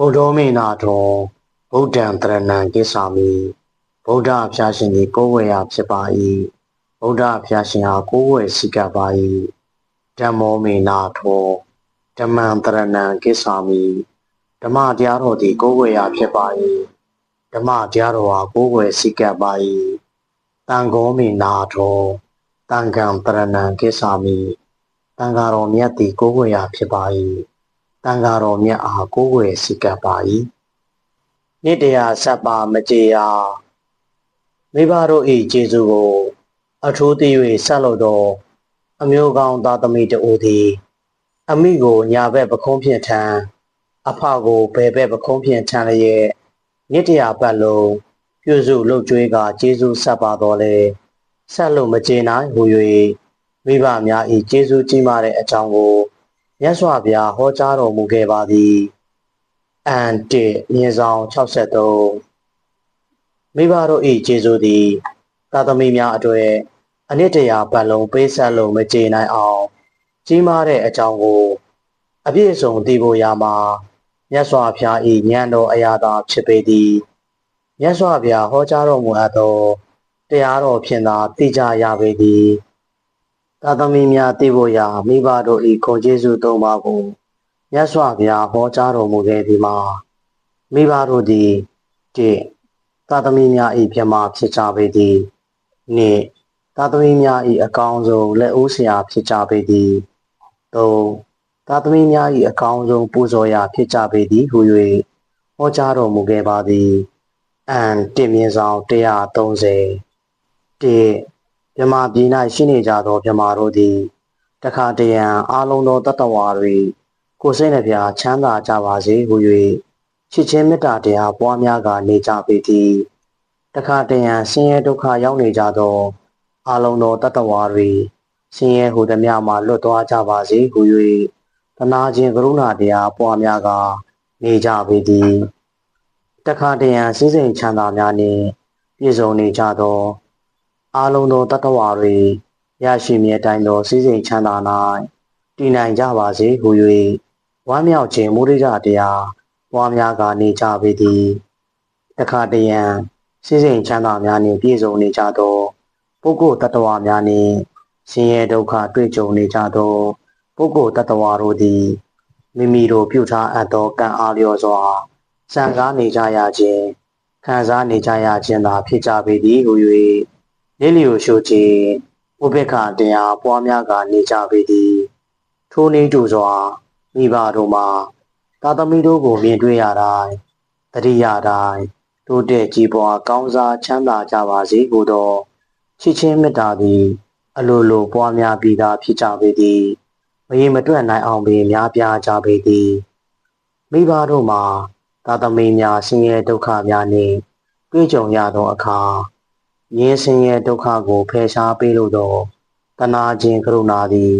ဗုဒ္ဓမေနာတော်ဗုဒ္ဓံတရဏံကိစ္ဆာမိဗုဒ္ဓအဖျားရှင်သည်ကိုယ်ဝယ်ရာဖြစ်ပါ၏ဗုဒ္ဓအဖျားရှင်ဟာကိုယ်ဝယ်စိကပ်ပါ၏ဓမ္မောမေနာတော်ဓမ္မံတရဏံကိစ္ဆာမိဓမ္မတရားတော်သည်ကိုယ်ဝယ်ရာဖြစ်ပါ၏ဓမ္မတရားတော်ဟာကိုယ်ဝယ်စိကပ်ပါ၏တန်ခောမေနာတော်တန်ခံတရဏံကိစ္ဆာမိတန်ဃာတော်မြတ်သည်ကိုယ်ဝယ်ရာဖြစ်ပါ၏ တန်ဃာတော်မြတ်အားကိုယ်ဝယ်စိကပ်ပါ၏နိတရာဆက်ပါမကြေရာမိဘတို့၏ကျေးဇူးကို အထူးသိ၍ဆက်လို့သောအမျိုးကောင်းသားသမီးတို့သည် အမိကိုညာဘက်ပခုံးဖြင့်ထမ်းအဖကိုဘယ်ဘက်ပခုံးဖြင့်ထမ်းလျက်နိတရာပတ်လုံးပြုစုလုပ်ကြွေးကကျေးဇူးဆက်ပါတော်လေဆက်လို့မကြေနိုင်ဟူ၍မိဘများ၏ကျေးဇူးကြီးမားတဲ့အကြောင်းကို မြတ်စွာဘုရားဟောကြားတော်မူခဲ့ပါသည်အန်တေမြေဆောင်63မိဘတို့၏ကျေးဇူးသည်သာသမီများအတွေ့အနစ်တရာပတ်လုံးပေးဆက်လို့မကြေနိုင်အောင်ကြီးမားတဲ့အကြောင်းကိုအပြည့်အစုံသိဖို့ရမှာမြတ်စွာဘုရား၏ဉာဏ်တော်အရာသာဖြစ်ပေသည်မြတ်စွာဘုရားဟောကြားတော်မူအပ်သောတရားတော်ဖြင့်သာသိကြရပေသည် သာသမီများသိဖို့ရာမိဘတို့၏ခွန်ကျေးဇူးသုံးပါးကိုမြတ်စွာဘုရားဟောကြားတော်မူခဲ့သည်မှာမိဘတို့သည်တသာသမီများ၏ပြမဖြစ်ကြပေသည်နှင့်သာသမီများ၏အကောင်းဆုံးလက်ဦးဆရာဖြစ်ကြပေသည်သုံးသာသမီများ၏အကောင်းဆုံးပူဇော်ရာဖြစ်ကြပေသည်ဟု၍ဟောကြားတော်မူခဲ့ပါသည်အန်တင်မြင့်ဆောင်130တေ မြမပြည်၌ရှိနေကြသောမြမတို့သည်တခါတရံအာလုံးသောတတ္တဝါတွေကိုယ်စိတ်နှပြချမ်းသာကြပါစေဟု၍ချစ်ချင်းမေတ္တာတရားပွားများကနေကြပေသည်တခါတရံဆင်းရဲဒုက္ခရောက်နေကြသောအာလုံးသောတတ္တဝါတွေဆင်းရဲဟုသည်များမှလွတ်သွားကြပါစေဟု၍တနာခြင်းကရုဏာတရားပွားများကနေကြပေသည်တခါတရံစည်းစိမ်ချမ်းသာများနှင့်ပြည့်စုံနေကြသော အာလုံးသောတတ္တဝါတွေရရှိမြဲတိုင်းသောစည်းစိမ်ချမ်းသာ၌တည်နိုင်ကြပါစေဟု၍ဝမ်းမြောက်ခြင်းမုဒိဒတရားပွားများကနေကြပေသည်တခါတရံစည်းစိမ်ချမ်းသာများနှင့်ပြည့်စုံနေကြသောပုဂ္ဂိုလ်တ attva များနှင့်ဆင်းရဲဒုက္ခတွေ့ကြုံနေကြသောပုဂ္ဂိုလ်တ attva တို့သည်မိမိတို့ပြုထားအပ်သောကံအားလျော်စွာစံကားနေကြရခြင်းခံစားနေကြရခြင်းသာဖြစ်ကြပေသည်ဟု၍ လေးလျူရှိုခြင်းဥပေက္ခတရားပွားများကနေကြပေသည်ထိုနည်းတူစွာမိဘတို့မှာသာသမီတို့ကိုမြင်တွေ့ရတိုင်းတတိယတိုင်းတိုးတက်ကြီးပွားကောင်းစားချမ်းသာကြပါစေကိုသောချစ်ချင်းမေတ္တာသည် အလိုလိုပွားများပြီးသားဖြစ်ကြပေသည်မရေမတွက်နိုင်အောင်ပင်များပြားကြပေသည်မိဘတို့မှာသာသမီများဆင်းရဲဒုက္ခများနှင့်တွေ့ကြုံရသောအခါ ရင်းဆင်းရဲဒုက္ခကိုဖယ်ရှားပေးလိုသောတနာခြင်းကရုဏာသည်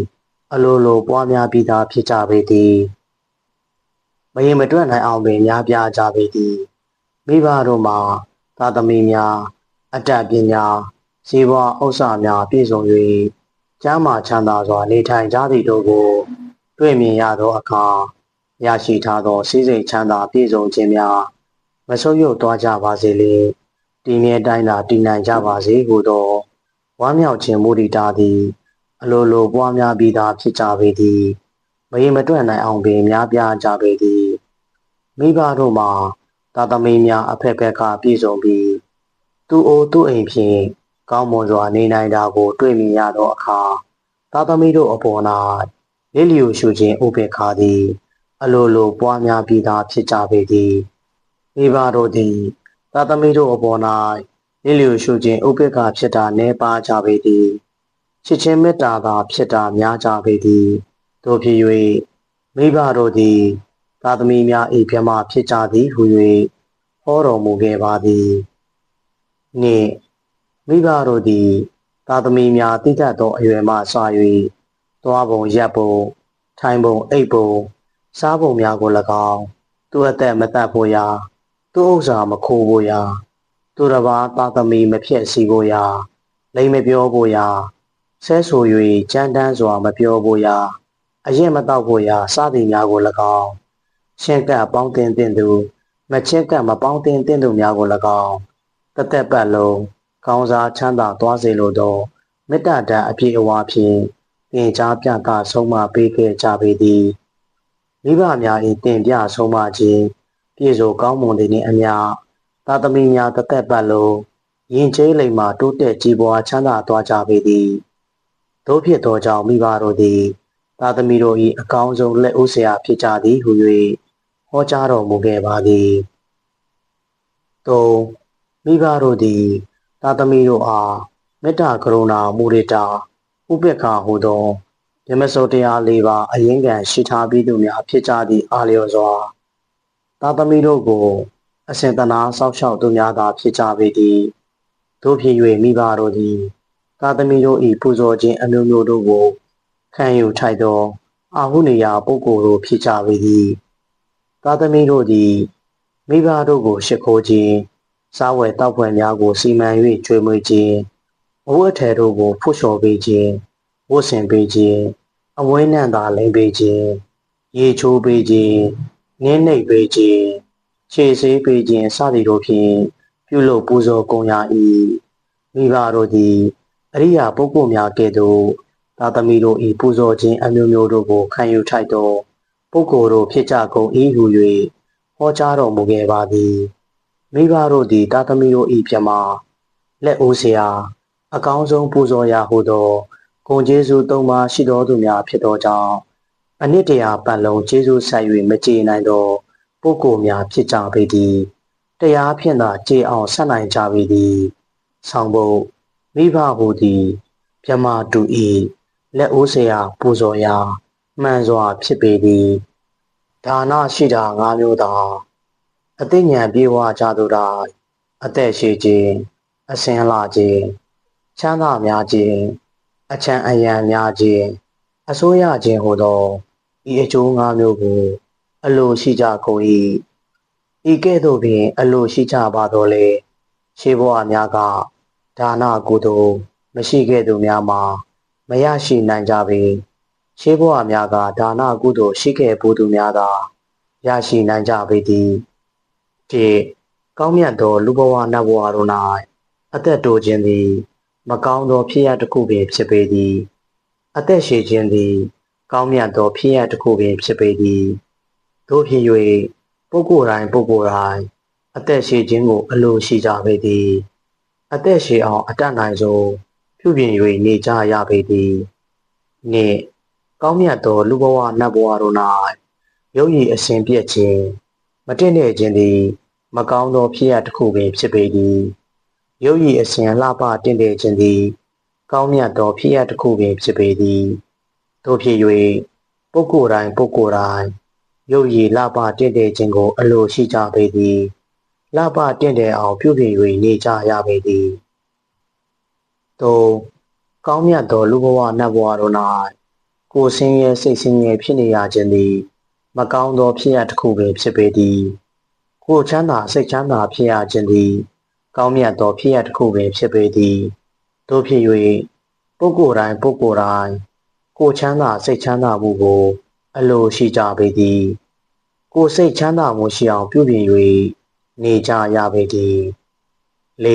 အလိုလိုပွားများပြီးသားဖြစ်ကြပေသည်မရေမတွက်နိုင်အောင်ပင်များပြားကြပေသည်မိဘတို့မှာသာသမီများအတ္တပညာဇေဝဥစ္စာများပြည့်စုံ၍ကျမ်းမာချမ်းသာစွာနေထိုင်ကြသည့်တို့ကို တွေ့မြင်ရသောအခါရရှိထားသောစည်းစိမ်ချမ်းသာပြည့်စုံခြင်းများမဆုပ်ယုပ်သွားကြပါစေလေ တည်မြဲတိုင်းသာတည်နိုင်ကြပါစေဟုသောဝမ်းမြောက်ခြင်းမူရိတာသည် အလိုလိုပွားများပြီးသားဖြစ်ကြပေသည်မရေမတွက်နိုင်အောင်ပင်များပြားကြပေသည်မိဘတို့မှာသာသမီများအဖက်ဖက်ကပြည့်စုံပြီးသူ့အိုးသူ့အိမ်ဖြင့်ကောင်းမွန်စွာနေနိုင်တာကို တွေ့မြင်ရသောအခါသာသမီတို့အပေါ်၌လေးလျူရှုခြင်းဥပေက္ခသည် အလိုလိုပွားများပြီးသားဖြစ်ကြပေသည်မိဘတို့သည် သာသမီတို့အပေါ်၌လေးလျူရှုခြင်းဥပေက္ခဖြစ်တာနှဲပါကြပေသည်ချစ်ချင်းမေတ္တာသာ ဖြစ်တာများကြပေသည်တို့ဖြစ်၍မိဘတို့သည်သာသမီများ၏ပြမဖြစ်ကြသည်ဟု၍ဟောတော်မူခဲ့ပါသည်နှင့်မိဘတို့သည်သာသမီများတိကျသောအရွယ်မှစ၍သွားပုံရက်ပုံထိုင်ပုံအိပ်ပုံစားပုံများကို၎င်းသူအသက်မတတ်ဖို့ရာ သူဥစ္စာမခိုးဖို့ရာသူတစ်ပါးသာသမီမဖြစ်စီဖို့ရာလိမ်မပြောဖို့ရာဆဲဆို၍ကြမ်းတမ်းစွာမပြောဖို့ရာအရင်မတော့ဖို့ရာစသည်များကို၎င်းရှင်းကပ်ပေါင်းတင်တင်သူမချင်းကပ်မပေါင်းတင်တင်သူများကို၎င်းတသက်ပတ်လုံးကောင်းစားချမ်းသာသွားစေလိုသောမေတ္တာဓာတ်အပြည့်အဝဖြင့်သင်ကြားပြသဆုံးမပေးခဲ့ကြပေသည်မိဘများ၏တင်ပြဆုံးမခြင်း ပြည့်စုံကောင်းမွန်သည်နှင့်အမျှသာသမီများတသက်ပတ်လုံးယဉ်ကျေးလိမ္မာတိုးတက်ကြီးပွားချမ်းသာသွားကြပေသည်တို့ဖြစ်သောကြောင့်မိဘတို့သည်သာသမီတို့၏အကောင်းဆုံးလက်ဦးဆရာဖြစ်ကြသည်ဟု၍ဟောကြားတော်မူခဲ့ပါသည်၃မိဘတို့သည်သာသမီတို့အားမေတ္တာကရုဏာမုဒိတာဥပေက္ခဟူသောမြမစောတရား၄ပါးအရင်ကရှိထားပြီးသူများဖြစ်ကြသည့်အာလျော်စွာ သာသမီတို့ကို အစဉ်တနာစောင့်ရှောက်သူများသာဖြစ်ကြပေသည်တို့ဖြစ်၍မိဘတို့သည်သာသမီတို့၏ပူဇော်ခြင်းအမျိုးမျိုးတို့ကိုခံယူထိုက်သောအာဟုနေယပုဂ္ဂိုလ်တို့ဖြစ်ကြပေသည်သာသမီတို့သည်မိဘတို့ကိုရှ िख ိုးခြင်းစားဝယ်တောက်ဖွယ်များကိုစီမံ၍ကျွေးမွေးခြင်းအဝတ်အထည်တို့ကိုဖုတ်လျှော်ပေးခြင်းဝတ်ဆင်ပေးခြင်းအဝင်းနံ့သာလိမ့်ပေးခြင်းရေချိုးပေးခြင်း နင်းနှိပ်ပေးခြင်းခြေဆေးပေးခြင်းစသည်တို့ဖြင့်ပြုလုပ်ပူဇော်ကုန်ရ၏မိဘတို့သည်အရိယာပုဂ္ဂိုလ်များကဲ့သို့သာသမီတို့၏ပူဇော်ခြင်းအမျိုးမျိုးတို့ကိုခံယူထိုက်သောပုဂ္ဂိုလ်တို့ဖြစ်ကြကုန်၏ဟု၍ဟောကြားတော်မူခဲ့ပါသည်မိဘတို့သည်သာသမီတို့၏ပြမလက်အိုးစရာအကောင်းဆုံးပူဇော်ရာဟုသောဂုံကျေးဇူး၃ပါးရှိတော်သူများဖြစ်သောကြောင့် အနှစ်တရာပတ်လုံးကျေးဇူးဆက်၍မကြေနိုင်သောပုဂ္ဂိုလ်များဖြစ်ကြပေသည်တရားဖြင့်သာကြေအောင်ဆက်နိုင်ကြပေသည်ဆောင်ဘုတ်မိဘဟူသည်မြမတူ၏လက်အိုးဆရာပူဇော်ရာမှန်စွာဖြစ်ပေသည်ဒါနရှိတာငါမျိုးသာအသိဉာဏ်ပြေဝကြသူတာအသက်ရှိခြင်းအစင်လာခြင်းချမ်းသာများခြင်းအချမ်းအယံများခြင်း အစိုးရခြင်းဟူသောဤအကျိုး၅မျိုးကို အလိုရှိကြကုန်၏ဤကဲ့သို့ပင် အလိုရှိကြပါတော့လေရှေးဘဝများကဒါနကုသိုလ်မရှိခဲ့သူများမှာမရရှိနိုင်ကြပေရှေးဘဝများကဒါနကုသိုလ်ရှိခဲ့ဘူးသူများသာရရှိနိုင်ကြပေသည်တိကောင်းမြတ်သောလူဘဝနတ်ဘဝတို့၌အသက်တိုခြင်းသည် မကောင်းသောဖြစ်ရတစ်ခုပင်ဖြစ်ပေသည် အသက်ရှည်ခြင်းသည် ကောင်းမြတ်သောဖြစ်ရတစ်ခုပင်ဖြစ်ပေသည်တို့ဖြစ်၍ပုဂ္ဂိုလ်တိုင်းပုဂ္ဂိုလ်တိုင်းအသက်ရှည်ခြင်းကို အလိုရှိကြပေသည်အသက်ရှည်အောင်အတတ်နိုင်ဆုံးပြုပြင်၍နေကြရပေသည်နှင့်ကောင်းမြတ်သောလူဘဝနတ်ဘဝတို့၌ရုပ်ရည်အစဉ်ပြည့်ခြင်းမတင့်တဲ့ခြင်းသည် မကောင်းသောဖြစ်ရတစ်ခုပင်ဖြစ်ပေသည်ရုပ်ရည်အစဉ်လှပတင့်တဲ့ခြင်းသည် ကောင်းမြတ်သောဖြစ်ရတစ်ခုပင်ဖြစ်ပေသည်တို့ဖြစ်၍ပုဂ္ဂိုလ်တိုင်းပုဂ္ဂိုလ်တိုင်းရုပ်ရည်လှပတင့်တဲ့ခြင်းကိုအလိုရှိကြပေသည်လှပတင့်တဲ့အောင်ပြုပြင်၍နေကြရပေသည်သို့ကောင်းမြတ်သောလူဘဝနတ်ဘဝတို့၌ကိုယ်ဆင်းရဲစိတ်ဆင်းရဲဖြစ်နေရခြင်းသည်မကောင်းသောဖြစ်ရတစ်ခုပင်ဖြစ်ပေသည်ကိုယ်ချမ်းသာစိတ်ချမ်းသာဖြစ်ရခြင်းသည်ကောင်းမြတ်သောဖြစ်ရတစ်ခုပင်ဖြစ်ပေသည် တို့ဖြစ်၍ပုဂ္ဂိုလ်တိုင်းပုဂ္ဂိုလ်တိုင်းကိုယ်ချမ်းသာစိတ်ချမ်းသာမှုကို အလိုရှိကြပေသည် ကိုယ်စိတ်ချမ်းသာမှုရှိအောင်ပြုပြင်၍နေကြရပေသည်၄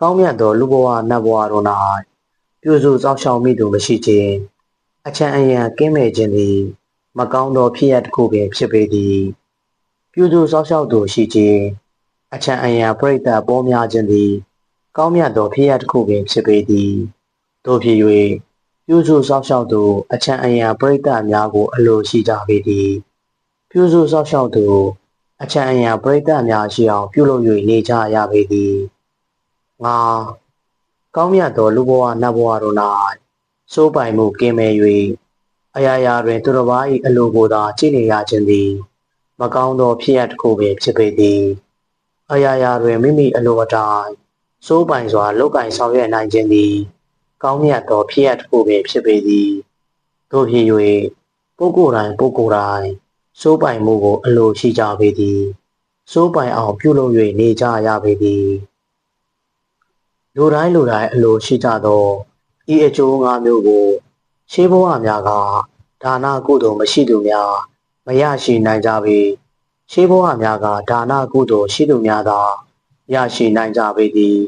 ကောင်းမြတ်သောလူဘဝနတ်ဘဝတို့၌ပြုစုစောင့်ရှောက်မိသူမရှိခြင်းအချမ်းအယံကင်းမဲ့ခြင်းသည်မကောင်းသောဖြစ်ရတစ်ခုပင်ဖြစ်ပေသည်ပြုစုစောင့်ရှောက်သူရှိခြင်းအချမ်းအယံပြိတ္တပေါ်များခြင်းသည် ကောင်းမြတ်သောဖြစ်ရတစ်ခုပင်ဖြစ်ပေသည်တို့ဖြစ်၍ပြုစုစောင့်ရှောက်သူအချမ်းအယံပြိတ္တများကို အလိုရှိကြပေသည်ပြုစုစောင့်ရှောက်သူအချမ်းအယံပြိတ္တများရှိအောင်ပြုလုပ်၍နေကြရပေသည်ငါကောင်းမြတ်သောလူဘဝနတ်ဘဝတို့၌စိုးပိုင်မှုကင်းမဲ့၍အရာရာတွင် သူတစ်ပါး၏အလိုကိုသာကြည့်နေရခြင်းသည် မကောင်းသောဖြစ်ရတစ်ခုပင်ဖြစ်ပေသည်အရာရာတွင်မိမိအလိုအတိုင်း စိုးပိုင်စွာလောက်ကင်ဆောင်ရွက်နိုင်ခြင်းသည်ကောင်းမြတ်သောဖြစ်ရတစ်ခုပင်ဖြစ်ပေသည်တို့ဖြစ်၍ပုဂ္ဂိုလ်တိုင်းပုဂ္ဂိုလ်တိုင်းစိုးပိုင်မှုကိုအလိုရှိကြပေသည်စိုးပိုင်အောင်ပြုလုပ်၍နေကြရပေသည်လူတိုင်းလူတိုင်းအလိုရှိကြသောဤအကျိုး၅မျိုးကိုရှေးဘဝများကဒါနကုသိုလ်မရှိသူများမရရှိနိုင်ကြပေရှေးဘဝများကဒါနကုသိုလ်ရှိသူများသာ ရရှိနိုင်ကြပေသည်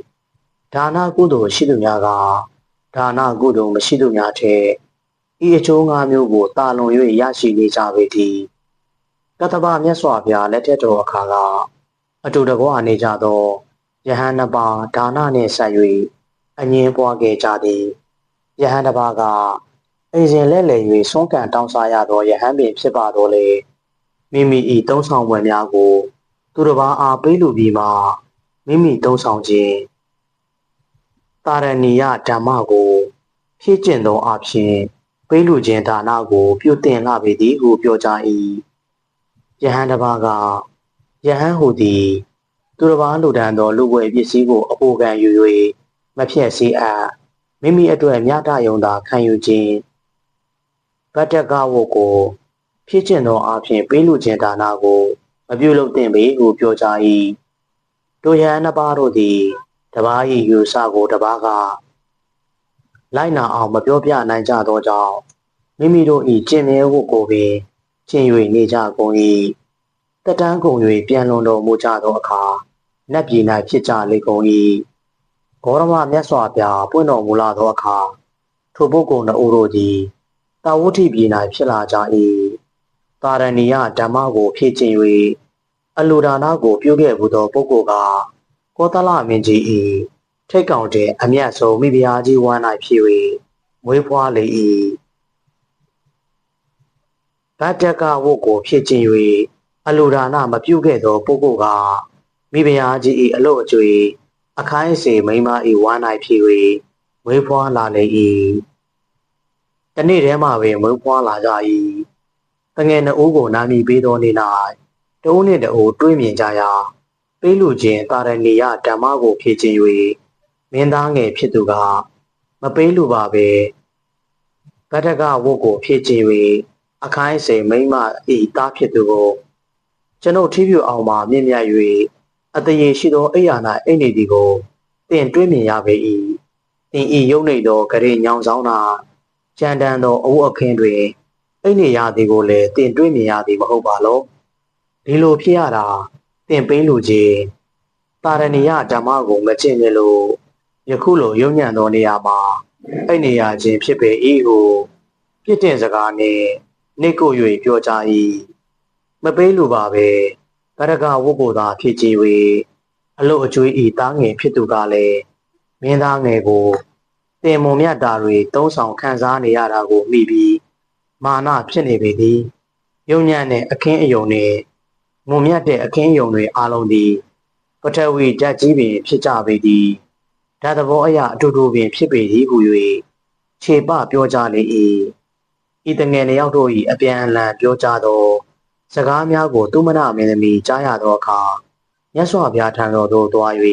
ဒါနကုသိုလ်ရှိသူများကဒါနကုသိုလ်မရှိသူများထက်ဤအကျိုးငါးမျိုးကိုတာလွန်၍ရရှိနေကြပေသည်ကတ္တဗမြတ်စွာဘုရားလက်ထက်တော်အခါကအတူတကွနေကြသောယဟန်နှစ်ပါးဒါနနှင့်ဆက်၍အငင်းပွားခဲ့ကြသည်ယဟန်တစ်ပါးကအိမ်စဉ်လက်လည်၍ဆုံးကန်တောင်းစားရသောယဟန်ပင်ဖြစ်ပါတော့လေမိမိ၏တုံးဆောင်ပွဲများကို သူတစ်ပါးအားပေးလူပြီးမှ မိမိတုံးဆောင်ခြင်းတာရဏီယဓမ္မကိုဖြည့်ကျင့်သောအဖြစ်ပေးလူခြင်းဒါနကို ပြုတင်လာပေသည်ဟုပြောကြ၏ယဟန်တစ်ပါးကယဟန်ဟူသည်သူတစ်ပါးလူဒန်းသောလူဝယ်ပစ္စည်းကိုအပိုခံယူ၍မဖြက်စီအပ်မိမိအတွက်မြတ်ယုံသာခံယူခြင်းဗတ္တကဝတ်ကို ဖြစ်ကျင်သောအဖြစ်ပေးလူခြင်းဒါနကိုမပြုလုပ်သင့်ပေဟုပြောကြ၏ တို့ယဟန်နှစ်ပါးတို့သည်တပား၏ယူဆကိုတပားကလိုက်နာအောင်မပြောပြနိုင်ကြသောကြောင့်မိမိတို့၏ကျင့်မြဲဝတ်ကိုပင်ကျင့်၍နေကြကုန်၏တက်တန်းကုန်၍ပြန်လွန်တော်မူကြသောအခါနတ်ပြည်၌ဖြစ်ကြလေကုန်၏ဂေါရမမြတ်စွာဘုရားပွင့်တော်မူလာသောအခါထိုပုဂ္ဂိုလ်နှုတ်တို့သည်တာဝတိပြည်၌ဖြစ်လာကြ၏တာရဏီယဓမ္မကိုဖြည့်ကျင့်၍ အလိုဒါနကိုပြုခဲ့မှုသောပုဂ္ဂိုလ်ကကောသလမင်းကြီး၏ထိတ်ကောင်တဲ့အမျက်ဆုံးမိဖုရားကြီးဝမ်း၌ဖြစ်၍မွေးဖွားလေ၏ဗတ္တကဝတ်ကိုဖြစ်ခြင်း၍အလိုဒါနမပြုခဲ့သောပုဂ္ဂိုလ်ကမိဖုရားကြီး၏အလို့အကျွေအခိုင်းအစေမိမ၏ဝမ်း၌ဖြစ်၍မွေးဖွားလာလေ၏တနေ့တည်းမှပင်မွေးဖွားလာကြ၏တငယ်နှအိုးကိုနာမည်ပေးသောနေ့၌ တဦးနှင့်တအိုးတွေးမြင်ကြရာပေးလူခြင်းတာရဏီယဓမ္မကိုဖြည့်ခြင်း၍မင်းသားငယ်ဖြစ်သူက မပေးလူပါပဲဗတ္တကဝတ်ကိုဖြည့်ခြင်း၍အခိုင်းစိန်မိမဤသားဖြစ်သူကိုကျွန်ုပ်ထီးပြအောင်မှမြင့်မြတ်၍အတရေရှိသောအိယာ၌အိတ်နေသည်ကိုတင်တွေးမြင်ရပေ၏တင်ဤရုပ်နေသောဂရေညောင်ဆောင်နာကြံတန်သောအဝတ်အခင်းတွင်အိတ်နေရသည်ကိုလည်းတင်တွေးမြင်ရသည်မဟုတ်ပါလော ဒီလိုဖြစ်ရတာတင်ပေးလူကြီးတာရဏီယဓမ္မကိုမကျင့်ကြလို့ယခုလိုရုံညံ့သောနေရာမှာအဲ့နေရာချင်းဖြစ်ပေ၏ဟုပြစ်တင်စကားနှင့်နှိတ်ကို၍ပြောကြ၏မပေးလူပါပဲဗရကဝုတ်ကိုသာဖြစ်ကြည်၍အလုတ်အကျွေးဤတားငယ်ဖြစ်သူကလည်းမင်းသားငယ်ကိုတင်မုံမြတ်တာတွေတုံးဆောင်ခံစားနေရတာကိုမိပြီးမာနဖြစ်နေပေသည်ယုံညံ့တဲ့အခင်းအယုံနဲ့ မုံမြတ်တဲ့အခင်းယုံတွေအလုံးသည်ပထဝီဓာတ်ကြီးပင်ဖြစ်ကြပေသည်ဓာတ်သဘောအရာအတူတူပင်ဖြစ်ပေသည်ဟု၍ခြေပပြောကြလေ၏ဤတငယ်နှစ်ယောက်တို့၏အပြန်အလှန်ပြောကြသောစကားများကိုသူမနာမင်းသမီးကြားရသောအခါမြတ်စွာဘုရားထံတော်သို့သွား၍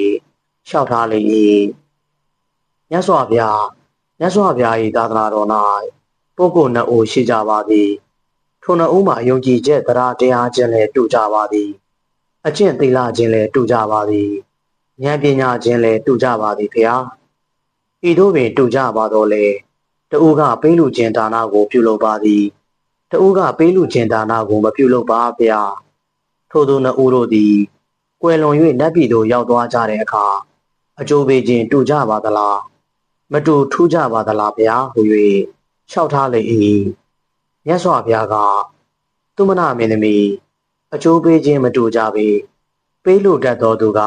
လျှောက်ထားလေ၏မြတ်စွာဘုရားမြတ်စွာဘုရား၏သာသနာတော်၌ပုဂ္ဂိုလ်နှစ်ဦးရှိကြပါသည် ထိုနှစ်ဦးမှာယုံကြည်ချက်တရားတရားချင်းလည်းတူကြပါသည်အကျင့်သီလချင်းလည်းတူကြပါသည်ဉာဏ်ပညာချင်းလည်းတူကြပါသည်ဖေဟာဤတို့ပင်တူကြပါတော့လေတဦးကပေးလူချင်းဒါနကိုပြုလုပ်ပါသည်တဦးကပေးလူချင်းဒါနကိုမပြုလုပ်ပါဗျာထို့သောနှစ်ဦးတို့သည်ကွယ်လွန်၍နတ်ပြည်သို့ရောက်သွားကြတဲ့အခါအကျိုးပေးခြင်းတူကြပါသလားမတူထူးကြပါသလားဗျာဟူ၍လျှောက်ထားလေ၏ မြတ်စွာဘုရားကသူမနာမင်းသမီးအကျိုးပေးခြင်းမတူကြပေပေးလို့တတ်သောသူက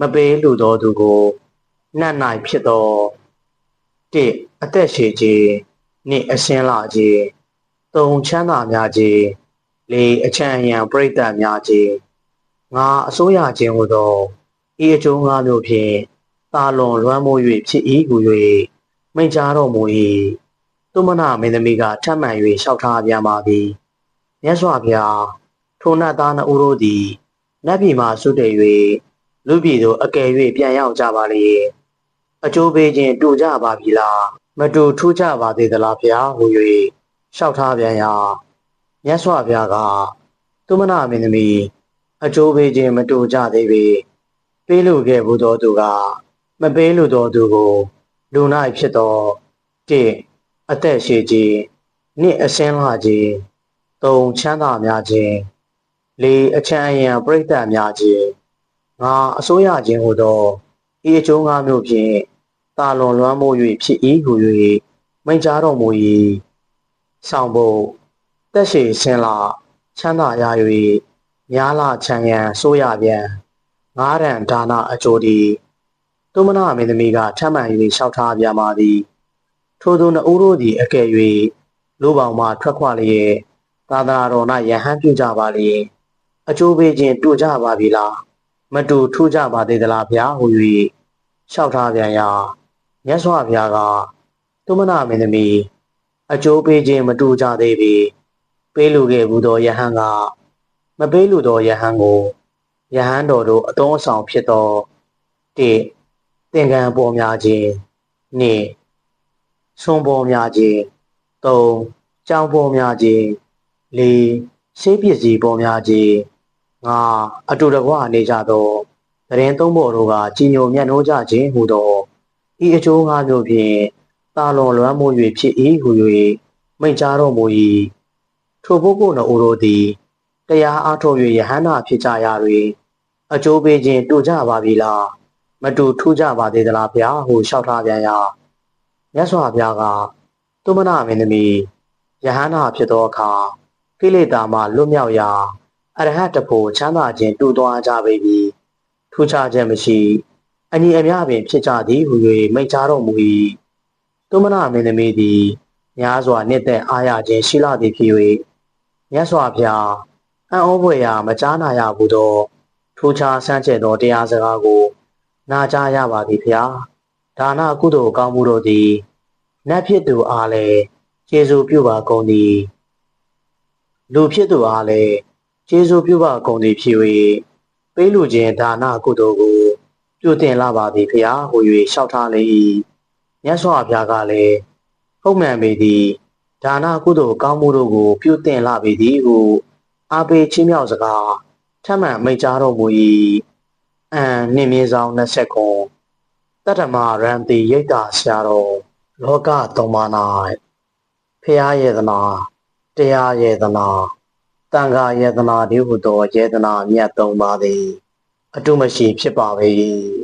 မပေးလို့သောသူကိုနှံ့၌ဖြစ်သောတစ်အသက်ရှည်ခြင်းနှင့်အရှင်းလာခြင်းသုံးချမ်းသာများခြင်းလေးအချမ်းအယံပြိတ္တများခြင်းငါအစိုးရခြင်းဟူသောဤအကျိုးငါးမျိုးဖြင့်တာလွန်လွမ်းမိုး၍ဖြစ်၏ဟု၍မိန့်ကြားတော်မူ၏ သူမနာမင်းသမီးကထပ်မံ၍လျှောက်ထားပြန်ပါသည်မြတ်စွာဘုရားထိုနတ်သားနှစ်ဦးတို့သည်နတ်ပြည်မှဆွတ်တည်၍လူပြည်သို့အကယ်၍ပြန်ရောက်ကြပါလေအကျိုးပေးခြင်းတူကြပါပြီလားမတူထူးကြပါသေးသလားဗျာဟူ၍လျှောက်ထားပြန်ရာမြတ်စွာဘုရားကသူမနာမင်းသမီးအကျိုးပေးခြင်းမတူကြသေးပေပေးလို့ခဲ့ဘူးသောသူက မပေးလို့သောသူကိုလူ၌ဖြစ်သောတစ် အသက်ရှိခြင်းနှင့်အစင်းလာခြင်းသုံးချမ်းသာများခြင်းလေးအချမ်းအယံပြိတ္တများခြင်းငါအစိုးရခြင်းဟူသောဤအကျိုးငါးမျိုးဖြင့်တာလွန်လွမ်းမိုး၍ဖြစ်၏ဟူ၍မိန့်ကြားတော်မူ၏ဆောင်ဖို့တက်ရှိဆင်းလာချမ်းသာရ၍များလာချမ်းရန်ဆိုရပြန်ငါးရန်ဒါနအကျိုးသည်သုမနာမင်းသမီးကထမ်းမှန်၍လျှောက်ထားပြန်ပါသည် ထိုသူနှစ်ဦးတို့သည်အကယ်၍လူပေါင်းမှထွက်ခွာလျက်သာသနာတော်၌ယဟန်ပြုကြပါလျင်အကျိုးပေးခြင်းတူကြပါပြီလားမတူထူးကြပါသေးသလားဗျာဟု၍လျှောက်ထားပြန်ရာမြတ်စွာဘုရားကသုမနာမင်းသမီးအကျိုးပေးခြင်းမတူကြသေးပြီပေးလူခဲ့ဘူးသောယဟန်ကမပေးလူသောယဟန်ကိုယဟန်တော်တို့အတော်အဆောင်ဖြစ်သောတိသင်္ကန်းပေါ်များခြင်းနှင့် ဆွန်ပေါ်များခြင်း၃ကြောင်ပေါ်များခြင်း၄ရှေးပစ္စည်းပေါ်များခြင်း၅အတူတကွနေကြသောသတင်းသုံးပေါ်တို့ကကြီးညိုမြတ်နိုးကြခြင်းဟူသောဤအကျိုးငါးမျိုးဖြင့်တာလွန်လွမ်းမိုး၍ဖြစ်၏ဟူ၍မိန့်ကြားတော်မူ၏ထိုပုဂ္ဂိုလ်နှုတ်တို့သည်တရားအားထုတ်၍ယဟန္တာဖြစ်ကြရာတွင်အကျိုးပေးခြင်းတူကြပါပြီလားမတူထူးကြပါသေးသလားဗျာဟုလျှောက်ထားပြန်ရာ မြတ်စွာဘုရားကသုမနာမင်းသမီးယဟန္တာဖြစ်သောအခါကိလေသာမှလွတ်မြောက်ရာအရဟတဖို့ချမ်းသာခြင်းတူသွားကြပေပြီထူးခြားခြင်းမရှိအညီအမျှပင်ဖြစ်ကြသည်ဟု၍မိန့်ကြားတော်မူ၏သုမနာမင်းသမီးသည်များစွာနှစ်သက်အားရခြင်းရှိလာသည်ဖြစ်၍မြတ်စွာဘုရားအံ့ဩဖွယ်ရာမကြားနာရဘူးသောထူးခြားဆန်းကျဲသောတရားစကားကိုနာကြားရပါသည်ဖျား ဒါနကုသိုလ်ကောင်းမှုတို့သည်နတ်ဖြစ်သူအားလည်းကျေးဇူးပြုပါကုန်သည်လူဖြစ်သူအားလည်းကျေးဇူးပြုပါကုန်သည်ဖြစ်၍ပေးလူခြင်းဒါနကုသိုလ်ကိုပြုတင်လာပါသည်ဖျားဟူ၍လျှောက်ထားလေ၏မြတ်စွာဘုရားကလည်းဟုတ်မှန်ပေသည်ဒါနကုသိုလ်ကောင်းမှုတို့ကို ပြုတင်လာပေသည်ဟုအားပေးချင်းမြောက်စကားထပ်မံမိန့်ကြားတော်မူ၏အန်နှင်းမြင့်ဆောင်20ခု တတ္တမရန်တိရိတ်တာဆရာတော်လောကသုံးပါး၌ဖရာယေသနာတရားယေသနာတန်ခါယေသနာဒီဟုသောယေသနာမြတ်သုံးပါးသည် အတုမရှိဖြစ်ပါပေ၏